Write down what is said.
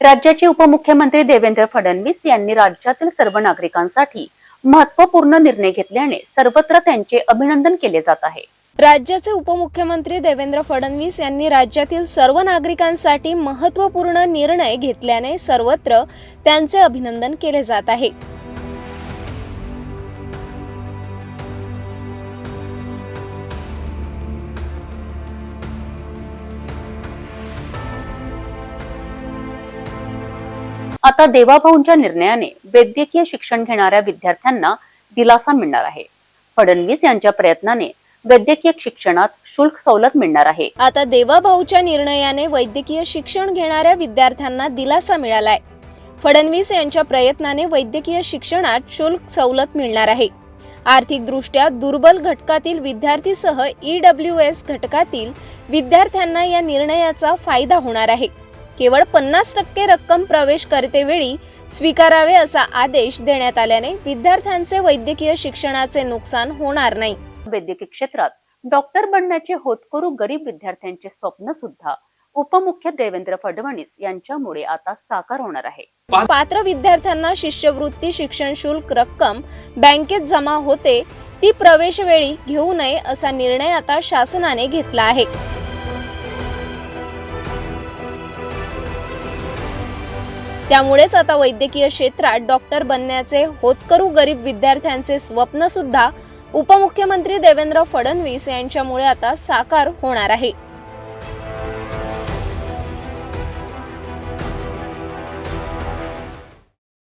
राज्याचे उपमुख्यमंत्री देवेंद्र फडणवीस यांनी राज्यातील सर्व नागरिकांसाठी महत्त्वपूर्ण निर्णय घेतल्याने सर्वत्र त्यांचे अभिनंदन केले जात आहे. राज्याचे उपमुख्यमंत्री देवेंद्र फडणवीस यांनी राज्यातील सर्व नागरिकांसाठी महत्त्वपूर्ण निर्णय घेतल्याने सर्वत्र त्यांचे अभिनंदन केले जात आहे. आता देवाभाऊंच्या निर्णयाने वैद्यकीय शिक्षण घेणाऱ्या विद्यार्थ्यांना दिलासा मिळणार आहे. फडणवीस यांच्या प्रयत्नाने वैद्यकीय शिक्षणात शुल्क सवलत मिळणार आहे. आता देवाभाऊच्या निर्णयाने वैद्यकीय शिक्षण घेणाऱ्या विद्यार्थ्यांना दिलासा मिळालाय. फडणवीस यांच्या प्रयत्नाने वैद्यकीय शिक्षणात शुल्क सवलत मिळणार आहे. आर्थिकदृष्ट्या दुर्बल घटकातील विद्यार्थीसह ईडब्ल्यू एस घटकातील विद्यार्थ्यांना या निर्णयाचा फायदा होणार आहे. केवळ पन्नास टक्के रक्कम प्रवेश करतेवेळी स्वीकारावे असा आदेश देण्यात आल्याने विद्यार्थ्यांचे वैद्यकीय शिक्षणाचे नुकसान होणार नाही. वैद्यकीय क्षेत्रात डॉक्टर बनण्याचे होतकरू गरीब विद्यार्थ्यांचे स्वप्न सुद्धा उपमुख्य देवेंद्र फडणवीस यांच्यामुळे आता साकार होणार आहे. पात्र विद्यार्थ्यांना शिष्यवृत्ती शिक्षण शुल्क रक्कम बँकेत जमा होते ती प्रवेशवेळी घेऊ नये असा निर्णय आता शासनाने घेतला आहे. त्यामुळेच आता वैद्यकीय क्षेत्रात डॉक्टर बनण्याचे होतकरू गरीब विद्यार्थ्यांचे स्वप्न सुद्धा उपमुख्यमंत्री देवेंद्र फडणवीस यांच्यामुळे आता साकार होणार आहे.